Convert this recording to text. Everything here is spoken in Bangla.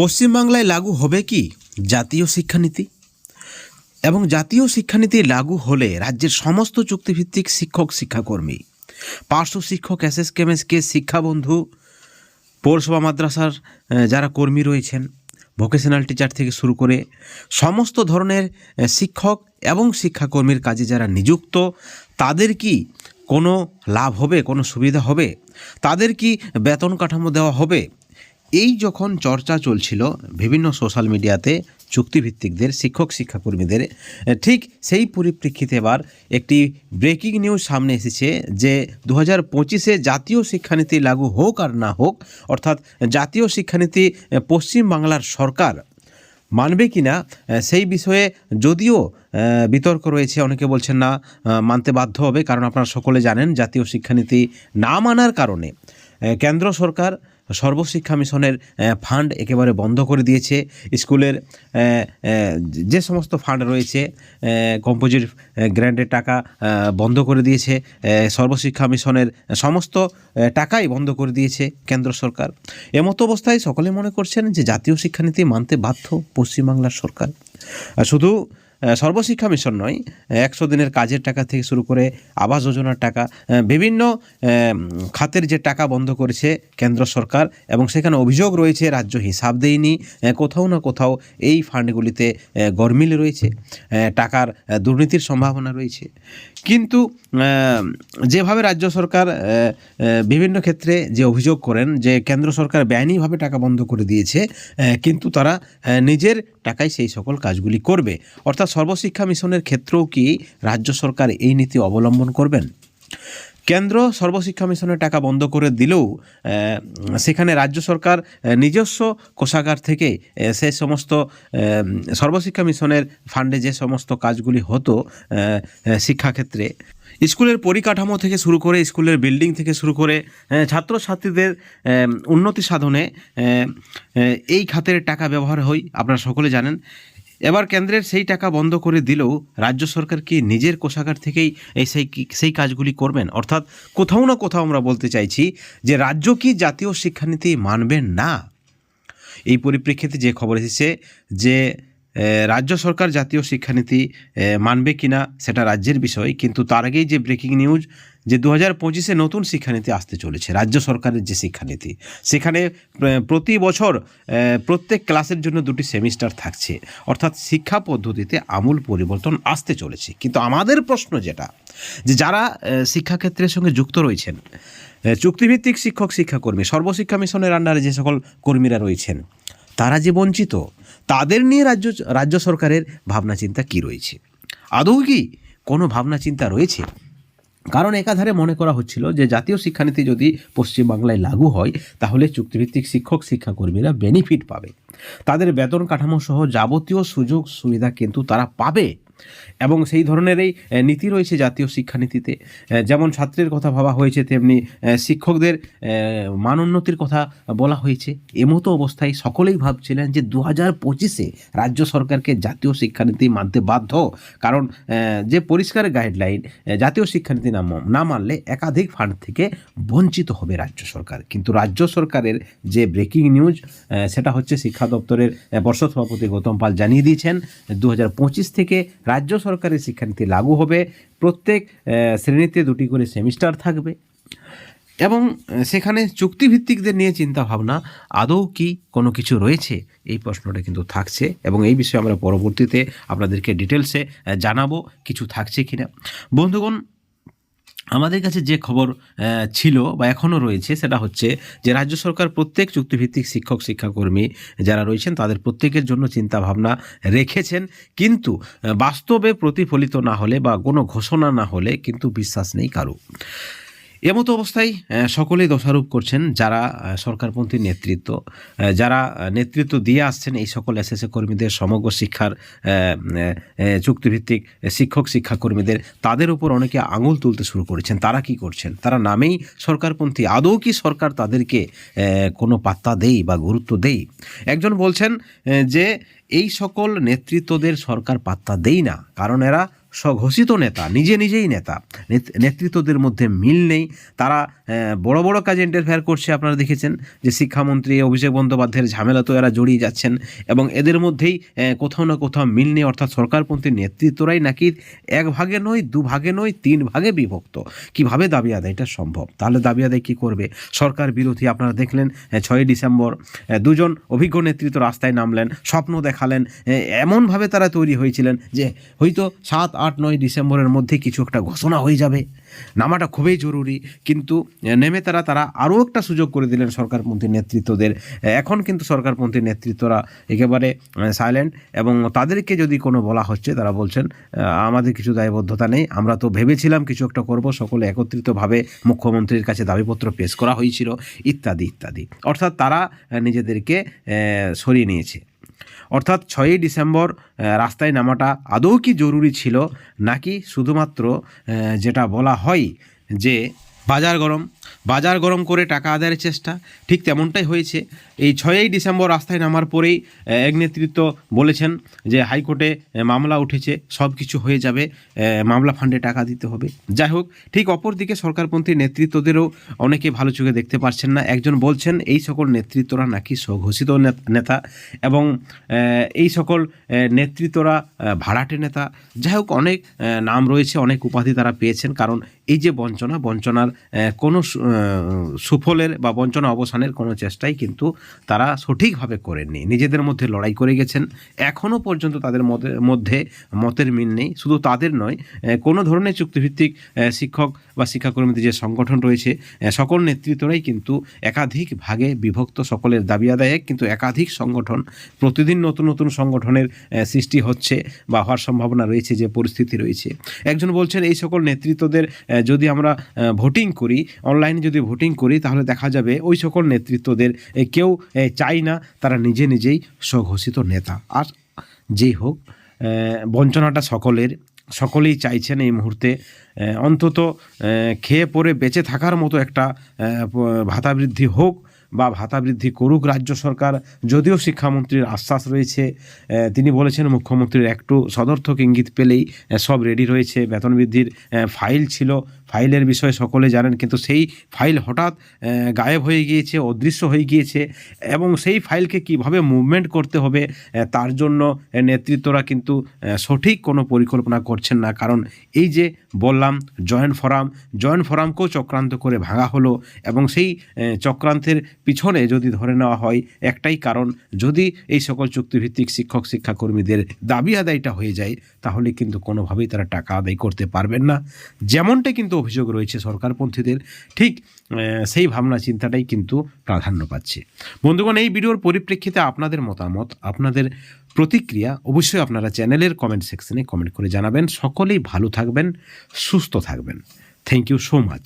পশ্চিমবাংলায় লাগু হবে কি জাতীয় শিক্ষানীতি? এবং জাতীয় শিক্ষানীতি লাগু হলে রাজ্যের সমস্ত চুক্তিভিত্তিক শিক্ষক শিক্ষাকর্মী, পার্শ্ব শিক্ষক এস এস কেমএসকে শিক্ষাবন্ধু, পৌরসভা, মাদ্রাসার যারা কর্মী রয়েছেন, ভোকেশনাল টিচার থেকে শুরু করে সমস্ত ধরনের শিক্ষক এবং শিক্ষাকর্মীর কাজে যারা নিযুক্ত, তাদের কি কোনো লাভ হবে, কোনো সুবিধা হবে? তাদের কি বেতন কাঠামো দেওয়া হবে? এই যখন চর্চা চলছিল বিভিন্ন সোশ্যাল মিডিয়াতে চুক্তিভিত্তিকদের, শিক্ষক শিক্ষাকর্মীদের ঠিক সেই পরিপ্রেক্ষিতে এবার একটি ব্রেকিং নিউজ সামনে এসেছে যে দু হাজার পঁচিশে জাতীয় শিক্ষানীতি লাগু হোক আর না হোক, অর্থাৎ জাতীয় শিক্ষানীতি পশ্চিমবাংলার সরকার মানবে কি না সেই বিষয়ে যদিও বিতর্ক রয়েছে, অনেকে বলছেন না মানতে বাধ্য হবে, কারণ আপনারা সকলে জানেন জাতীয় শিক্ষানীতি না মানার কারণে কেন্দ্র সরকার সর্বশিক্ষা মিশনের ফান্ড একেবারে বন্ধ করে দিয়েছে। স্কুলের যে সমস্ত ফান্ড রয়েছে কম্পোজিট গ্র্যান্ডের টাকা বন্ধ করে দিয়েছে। সর্বশিক্ষা মিশনের সমস্ত টাকাই বন্ধ করে দিয়েছে কেন্দ্র সরকার। এমতো অবস্থায় সকলে মনে করছেন যে জাতীয় শিক্ষানীতি মানতে বাধ্য পশ্চিমবাংলার সরকার। শুধু সর্বশিক্ষা মিশন নয় একশো দিনের কাজের টাকা থেকে শুরু করে আবাস যোজনার টাকা বিভিন্ন খাতের যে টাকা বন্ধ করেছে কেন্দ্র সরকার এবং সেখানে অভিযোগ রয়েছে, রাজ্য হিসাব দেয়নি কোথাও না কোথাও এই ফান্ডগুলিতে গরমিল রয়েছে টাকার দুর্নীতির সম্ভাবনা রয়েছে। কিন্তু যেভাবে রাজ্য সরকার বিভিন্ন ক্ষেত্রে যে অভিযোগ করেন যে কেন্দ্র সরকার বেআইনিভাবে টাকা বন্ধ করে দিয়েছে কিন্তু তারা নিজের টাকায় সেই সকল কাজগুলি করবে। অর্থাৎ সর্বশিক্ষা মিশনের ক্ষেত্রেও কি রাজ্য সরকার এই নীতি অবলম্বন করবেন? কেন্দ্র সর্বশিক্ষা মিশনের টাকা বন্ধ করে দিলেও সেখানে রাজ্য সরকার নিজস্ব কোষাগার থেকে সে সমস্ত সর্বশিক্ষা মিশনের ফান্ডে যে সমস্ত কাজগুলি হতো শিক্ষাক্ষেত্রে। স্কুলের পরিকাঠামো থেকে শুরু করে, স্কুলের বিল্ডিং থেকে শুরু করে ছাত্রছাত্রীদের উন্নতি সাধনে এই খাতের টাকা ব্যবহার হয়। আপনারা সকলে জানেন এবার কেন্দ্রের সেই টাকা বন্ধ করে দিলেও রাজ্য সরকার কি নিজের কোষাগার থেকেই এই সেই সেই কাজগুলি করবেন? অর্থাৎ কোথাও না কোথাও আমরা বলতে চাইছি যে রাজ্য কি জাতীয় শিক্ষানীতি মানবেন না? এই পরিপ্রেক্ষিতে যে খবর এসেছে যে রাজ্য সরকার জাতীয় শিক্ষানীতি মানবে কিনা সেটা রাজ্যের বিষয়, কিন্তু তার আগেই যে ব্রেকিং নিউজ যে দু হাজার পঁচিশে নতুন শিক্ষানীতি আসতে চলেছে, রাজ্য সরকারের যে শিক্ষানীতি, সেখানে প্রতি বছর প্রত্যেক ক্লাসের জন্য দুটি সেমিস্টার থাকছে। অর্থাৎ শিক্ষা পদ্ধতিতে আমূল পরিবর্তন আসতে চলেছে। কিন্তু আমাদের প্রশ্ন যেটা, যে যারা শিক্ষাক্ষেত্রের সঙ্গে যুক্ত রয়েছেন চুক্তিভিত্তিক শিক্ষক, শিক্ষাকর্মী, সর্বশিক্ষা মিশনের আন্ডারে যে সকল কর্মীরা রয়েছেন, তারা যে বঞ্চিত, তাদের নিয়ে রাজ্য রাজ্য সরকারের ভাবনা চিন্তা কী রয়েছে? আদৌ কি কোনো ভাবনা চিন্তা রয়েছে? কারণ একাধারে মনে করা হচ্ছিল যে জাতীয় শিক্ষানীতি যদি পশ্চিমবাংলায় লাগু হয়, তাহলে চুক্তিভিত্তিক শিক্ষক শিক্ষাকর্মীরা বেনিফিট পাবে। তাদের বেতন কাঠামো সহ যাবতীয় সুযোগ সুবিধা কিন্তু তারা পাবে। এবং সেই ধরনেরই নীতি রয়েছে জাতীয় শিক্ষানীতিতে। যেমন ছাত্রের কথা ভাবা হয়েছে, তেমনি শিক্ষকদের মান উন্নতির কথা বলা হয়েছে। এমতো অবস্থায় সকলেই ভাবছিলেন যে দু হাজার পঁচিশে রাজ্য সরকারকে জাতীয় শিক্ষানীতি মানতে বাধ্য। কারণ যে পরিষ্কার গাইডলাইন জাতীয় শিক্ষানীতি না না মানলে একাধিক ফান্ড থেকে বঞ্চিত হবে রাজ্য সরকার। কিন্তু রাজ্য সরকারের যে ব্রেকিং নিউজ সেটা হচ্ছে শিক্ষা দপ্তরের পর্ষদ সভাপতি গৌতম পাল জানিয়ে দিয়েছেন দু হাজার পঁচিশ থেকে রাজ্য সরকারের শিক্ষানীতি লাগু হবে। প্রত্যেক শ্রেণীতে দুটি করে সেমিস্টার থাকবে। এবং সেখানে চুক্তিভিত্তিকদের নিয়ে চিন্তা ভাবনা, আদৌ কি কোনো কিছু রয়েছে? এই প্রশ্নটা কিন্তু থাকছে এবং এই বিষয়ে আমরা পরবর্তীতে আপনাদেরকে ডিটেলসে জানাব, কিছু থাকছে কি না বন্ধুগণ আমাদের কাছে যে খবর ছিল বা এখনও রয়েছে সেটা হচ্ছে যে রাজ্য সরকার প্রত্যেক চুক্তিভিত্তিক শিক্ষক, শিক্ষাকর্মী যারা রয়েছেন তাদের প্রত্যেকের জন্য চিন্তা ভাবনা রেখেছেন। কিন্তু বাস্তবে প্রতিফলিত না হলে বা কোনো ঘোষণা না হলে কিন্তু বিশ্বাস নেই কারও। এমতো অবস্থায় সকলেই দোষারোপ করছেন যারা সরকারপন্থী নেতৃত্ব। যারা নেতৃত্ব দিয়ে আসছেন এই সকল এস এসএসএ কর্মীদের, সমগ্র শিক্ষার চুক্তিভিত্তিক শিক্ষক, শিক্ষাকর্মীদের, তাদের উপর অনেকে আঙুল তুলতে শুরু করেছেন। তারা কি করছেন? তারা নামেই সরকারপন্থী। আদৌ কি সরকার তাদেরকে কোনো পাত্তা দেই বা গুরুত্ব দেই? একজন বলছেন যে এই সকল নেতৃত্বদের সরকার পাত্তা দেই না। কারণ এরা স্বঘোষিত নেতা, নিজে নিজেই নেতা, নেত- নেতৃত্বদের মধ্যে মিল নেই। তারা বড় বড় কাজে ইন্টারফেয়ার করছে, আপনারা দেখেছেন যে শিক্ষামন্ত্রী অভিষেক বন্দ্যোপাধ্যায়ের ঝামেলা তো এরা জড়িয়ে যাচ্ছেন এবং এদের মধ্যেই কোথাও না কোথাও মিল নেই, অর্থাৎ সরকারপন্থী নেতৃত্বরাই নাকি এক ভাগে নয়, দু ভাগে নয়, তিন ভাগে বিভক্ত। কীভাবে দাবি আদায়টা সম্ভব? তাহলে দাবি আদায় কী করবে? সরকার বিরোধী, আপনারা দেখলেন ছয়ই ডিসেম্বর দুজন অভিজ্ঞ নেতৃত্ব রাস্তায় নামলেন, স্বপ্ন দেখালেন এমনভাবে তারা তৈরি হয়েছিলেন যে হয়তো সাত আট, নয় ডিসেম্বরের মধ্যে কিছু একটা ঘোষণা হয়ে যাবে। নামাটা খুবই জরুরি, কিন্তু নেমে তারা তারা আরও একটা সুযোগ করে দিলেন সরকারপন্থী নেতৃত্বদের। এখন কিন্তু সরকারপন্থী নেতৃত্বরা একেবারে সাইলেন্ট এবং তাদেরকে যদি কোনো বলা হচ্ছে, তারা বলছেন আমাদের কিছু দায়বদ্ধতা নেই, আমরা তো ভেবেছিলাম কিছু একটা করব, সকলে একত্রিতভাবে মুখ্যমন্ত্রীর কাছে দাবিপত্র পেশ করা হয়েছিল, ইত্যাদি ইত্যাদি। অর্থাৎ তারা নিজেদেরকে সরিয়ে নিয়েছে। অর্থাৎ ছয়ই ডিসেম্বর রাস্তায় নামাটা আদৌ কি জরুরি ছিল নাকি শুধুমাত্র যেটা বলা হয় যে বাজার গরম বাজার গরম করে টাকা আদায়ের চেষ্টা, ঠিক তেমনটাই হয়েছে। এই ছয়ই ডিসেম্বর রাস্তায় নামার পরেই এক নেতৃত্ব বলেছেন যে হাইকোর্টে মামলা উঠেছে সব কিছু হয়ে যাবে মামলা ফান্ডে টাকা দিতে হবে। যাই হোক, ঠিক অপরদিকে সরকারপন্থী নেতৃত্বদেরও অনেকে ভালো চোখে দেখতে পারছেন না। একজন বলছেন, এই সকল নেতৃত্বরা নাকি স্বঘোষিত নেতা এবং এই সকল নেতৃত্বরা ভাড়াটে নেতা। যাই হোক, অনেক নাম রয়েছে, অনেক উপাধি তারা পেয়েছেন। কারণ এই যে বঞ্চনা, বঞ্চনার কোনো সুফলের বা বঞ্চনা অবসানের কোনো চেষ্টাই কিন্তু তারা সঠিকভাবে করেননি। নিজেদের মধ্যে লড়াই করে গেছেন। এখনও পর্যন্ত তাদের মধ্যে মতের মিল নেই। শুধু তাদের নয় কোনো ধরনের চুক্তিভিত্তিক শিক্ষক বা শিক্ষাকর্মীদের যে সংগঠন রয়েছে সকল নেতৃত্বরাই কিন্তু একাধিক ভাগে বিভক্ত। সকলের দাবি আদায়ে কিন্তু একাধিক সংগঠন প্রতিদিন নতুন নতুন সংগঠনের সৃষ্টি হচ্ছে বা হওয়ার সম্ভাবনা রয়েছে যে পরিস্থিতি রয়েছে। একজন বলছেন, এই সকল নেতৃত্বদের যদি আমরা ভোটিং করি, অনলাইনে যদি ভোটিং করি, তাহলে দেখা যাবে ওই সকল নেতৃত্বদের কেউ চাই না, তারা নিজে নিজেই স্বঘোষিত নেতা। আর যেই হোক বঞ্চনাটা সকলের, সকলেই চাইছেন এই মুহূর্তে অন্তত খেয়ে পরে বেঁচে থাকার মতো একটা ভাতা বৃদ্ধি হোক বা ভাতা বৃদ্ধি করুক রাজ্য সরকার, যদিও শিক্ষামন্ত্রীর আশ্বাস রয়েছে তিনি বলেছেন মুখ্যমন্ত্রীর একটু সদর্থক ইঙ্গিত পেলেই সব রেডি রয়েছে, বেতন বৃদ্ধির ফাইল ছিল ফাইলের বিষয়ে সকলে জানেন, কিন্তু সেই ফাইল হঠাৎ গায়েব হয়ে গিয়েছে, অদৃশ্য হয়ে গিয়েছে এবং সেই ফাইলকে কীভাবে মুভমেন্ট করতে হবে তার জন্য নেতৃত্বরা কিন্তু সঠিক কোনো পরিকল্পনা করছেন না। কারণ এই যে বললাম জয়েন্ট ফোরাম জয়েন্ট ফোরামকেও চক্রান্ত করে ভাঙা হলো এবং সেই চক্রান্তের পিছনে যদি ধরে নেওয়া হয়, একটাই কারণ, যদি এই সকল চুক্তিভিত্তিক শিক্ষক, শিক্ষাকর্মীদের দাবি আদায়টা হয়ে যায়, তাহলে কিন্তু কোনোভাবেই তারা টাকা আদায় করতে পারবেন না। যেমনটা কিন্তু অভিযোগ রয়েছে সরকারপন্থীদের, ঠিক সেই ভাবনা চিন্তাটাই কিন্তু প্রাধান্য পাচ্ছে। বন্ধুগণ, এই ভিডিওর পরিপ্রেক্ষিতে আপনাদের মতামত, আপনাদের প্রতিক্রিয়া অবশ্যই আপনারা চ্যানেলের কমেন্ট সেকশনে কমেন্ট করে জানাবেন। সকলেই ভালো থাকবেন, সুস্থ থাকবেন। Thank you so much